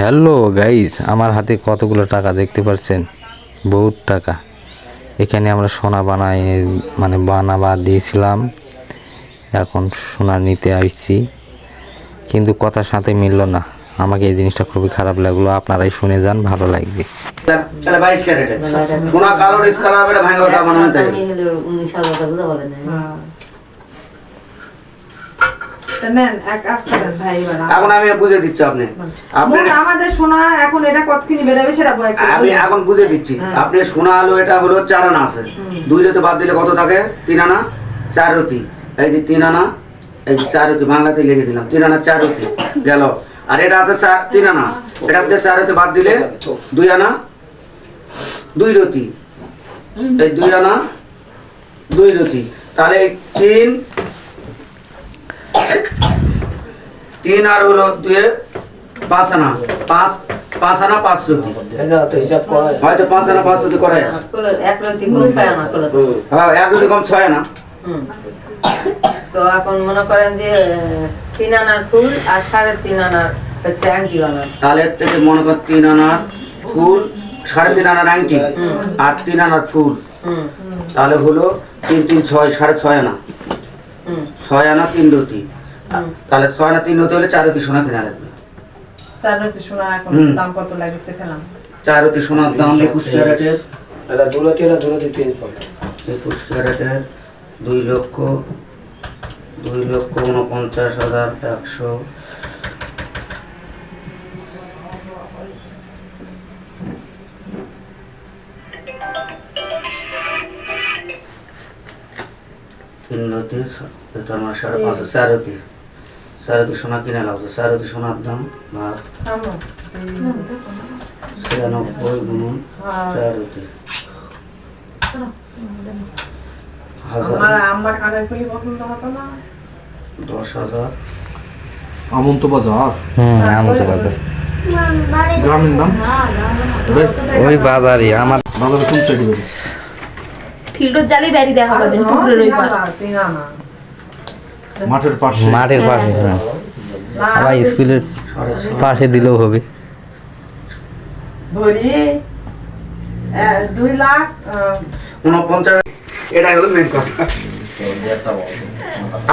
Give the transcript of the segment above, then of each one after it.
Hello guys আমার হাতে কতগুলো টাকা দেখতে পাচ্ছেন? বহুত টাকা। এখানে আমরা সোনা বানাই মানে বানাবা দিয়েছিলাম। এখন সোনা নিতে আসছি কিন্তু কথার সাথে মিললো না। আমাকে এই জিনিসটা খুবই খারাপ লাগল। আপনারাই শুনে যান ভালো লাগবে। সোনা কালো ডিসকালার ভাঙা কথা চাই তা নেন, এক কাজ করেন ভাই এবার। এখন আমি বুঝে দিচ্ছি আপনি। আপনি আমাদের সোনা এখন এটা কতখানি বেরোবে সেটা আমি এখন বুঝে দিচ্ছি। হ্যাঁ। আপনি সোনা আলো এটা হলো চার আনা আছে। দুই রেতে বাদ দিলে কত থাকে? তিন আনা চার রতি। এই যে তিন আনা এই চার রতি বাংলাতে লিখে দিলাম। তিন আনা চার রতি গেল। আর এটা আছে চার তিন আনা। এটা হচ্ছে চার রতি বাদ দিলে দুই আনা দুই রতি। এই দুই আনা দুই রতি। তাহলে তিন তিন আর হলো দুয়ে পাঁচ আনা পাঁচ পাঁচ আনা পাঁচ রতি হয়তো পাঁচ আনা পাঁচ রতি করে হ্যাঁ এক রতি কম ছয় আনা। তো এখন মনে করেন যে তিন আনার ফুল আর সাড়ে তিন আনার হচ্ছে আংটি বানান তাহলে মনে কর তিন আনার ফুল সাড়ে তিন আনার আংটি আর তিন আনার ফুল। হুম। তাহলে হলো তিন তিন ছয় সাড়ে ছয় আনা। হুম। ছয় আনা তিন হুম। তাহলে ছয় আনা তিন হতে হলে চার রতি সোনা কিনা লাগবে। তার হচ্ছে সোনা এখন দাম কত লাগছে খেলাম। চার রতি সোনার দাম একুশ ক্যারেটের। এটা এটা তিন পয়েন্ট। একুশ ক্যারেটের দুই লক্ষ দুই লক্ষ উনপঞ্চাশ হাজার একশো। তিন তার মানে সাড়ে পাঁচশো চার রতি সোনা কিনে লাগছে চার রতি সোনার দাম খুলি পছন্দ হতো না। দশ হাজার। আমন্ত বাজার? হুম এমন বাজার। গ্রামীণ নাম? ওই বাজারই আমার বাজারে কোন সাইডে যাবে জালি বাড়ি দেখা পাবেন পুকুরের ওই পার। মাঠের পাশে। মাঠের পাশে হ্যাঁ। আবার স্কুলের পাশে দিলেও হবে। ধরি দুই লাখ উনপঞ্চাশ এটাই হলো মেন কথা।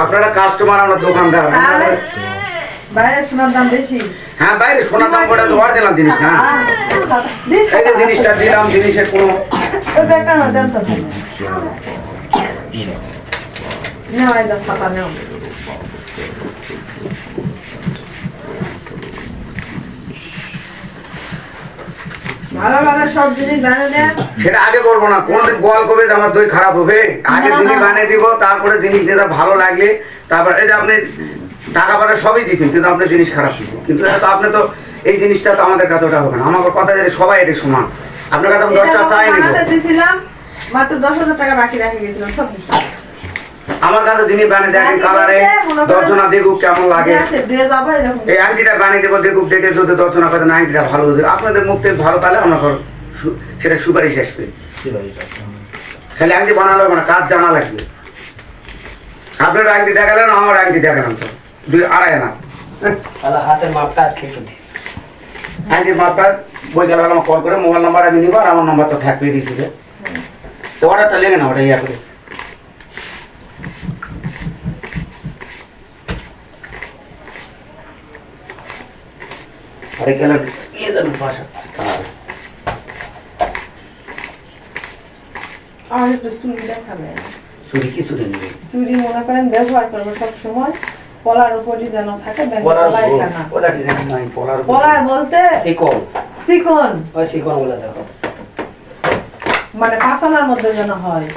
আপনারা কাস্টমার আমরা দোকানদার। তাহলে বাইরের সোনার দাম বেশি। হ্যাঁ বাইরে সোনার দাম করে দেওয়ার দিলাম জিনিস না? দিস এই জিনিসটা দিলাম জিনিসের কোনো না দেন তো। ভাই। নেও এই দাও, খাতা নেও। ভালো ভালো সব জিনিস বানিয়ে দেন সেটা আগে বলব না। কোনোদিন গোয়াল কবে যে আমার দই খারাপ হবে আগে জিনিস বানিয়ে দিব তারপরে জিনিস নিতে ভালো লাগলে তারপর এই যে আপনি টাকা পাটা সবই দিচ্ছেন কিন্তু আপনি জিনিস খারাপ দিচ্ছেন কিন্তু আপনি তো এই জিনিসটা তো আমাদের কাছে ওটা হবে না। আমার কথা যে সবাই এটা সমান। আপনার কাছে আমি দশটা চাই নিব। দিছিলাম মাত্র দশ হাজার টাকা বাকি রেখে গেছিলাম সব আমার কাছে জিনিস বানিয়ে দেখেন কালারে করেন- দর্শনা দেখুক কেমন লাগে। এই আংটিটা বানিয়ে দেবো দেখুক দেখে যদি দর্শনা করে না আংটিটা ভালো হয়েছে আপনাদের মুখ থেকে ভালো পেলে আমরা সেটা সুপারিশ আসবে। খালি আংটি বানালে হবে না কাজ জানা লাগবে। আপনার আংটি দেখালেন আমার আংটি দেখালাম তো। দুই আড়াই আনা। তাহলে হাতের মাপটা আজকে একটু দিন। আংটির মাপটা বই গেল আমার কল করে মোবাইল নাম্বার আমি নিব আর আমার নাম্বার তো থাকবে রিসিভে তো অর্ডারটা লেগে না ওটা ইয়া করে। আর একটু কি মনে করেন ব্যবহার করব সব পলার উপরই যেন থাকে পলার পলার ডিজাইন নাই পলার পলার বলতে চিকন। চিকন। ওই চিকনগুলো দেখো। মানে পাঁচানার মধ্যে যেন হয়।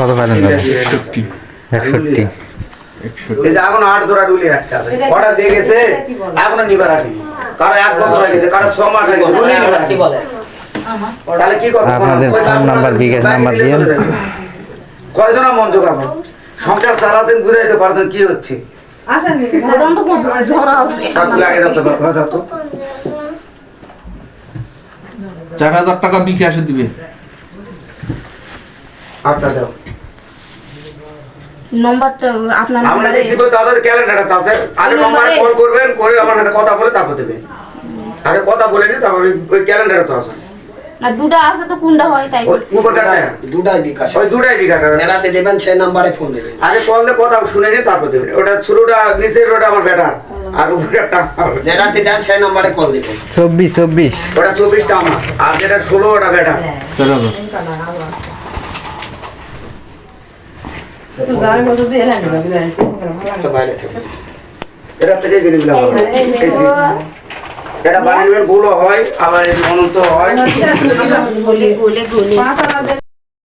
কত পারেন একষট্টি। এই যে এখন আট জোড়া রুলি আটকে আছে। এটা- অর্ডার দিয়ে গেছে? কি এখনও নিবার আসেনি কারও এক বছর হয়ে গেছে কারও ছ মাস হয়ে গেছে। কি বলে? তাহলে কি করব? আপনাদের ফোন নাম্বার, বিকাশ নাম্বার যাবে। কয়জনা সংসার চালাচ্ছেন বুঝাইতে পারছেন কি হচ্ছে? আসেনি ঝরা আছে কাকু লাগে যাতে কথা যাতো চার হাজার টাকা বিকাশে দিবে। আচ্ছা দাও। নম্বরটা আপনার আমরা রিসিভ করতে আমাদের ক্যালেন্ডারটা আছে। আগে নম্বরে নম্বরে- কল করবেন করে আমার সাথে কথা বলে তারপর দেবেন আগে কথা বলে নি তারপর ওই- ওই ক্যালেন্ডারে তো আছে। না দুটা আছে তো কোনটা হয় তাই ওই বলছি। উপর কাটটা দুটাই বিকাশ ওই দুটাই বিঘাটা জেলাতে দেবেন সেই নাম্বারে ফোন দেবেন। আগে কল দিয়ে কথা শুনে নি তারপর দেবেন ওটা শুরুটা নিচের ওটা আমার বেটার আর আমার। জেলাতে দেন সেই নাম্বারে কল দেবেন। চব্বিশ চব্বিশ। ওটা চব্বিশটা আমার। আর যেটা ষোলো ওটা বেটার চলো তো যাই বলতে দিয়ে এলাম না, বিদায়। তো বাইরে থেকে এটা থেকে। এটা বানিয়ে নেবেন হয় আবার অনন্ত হয়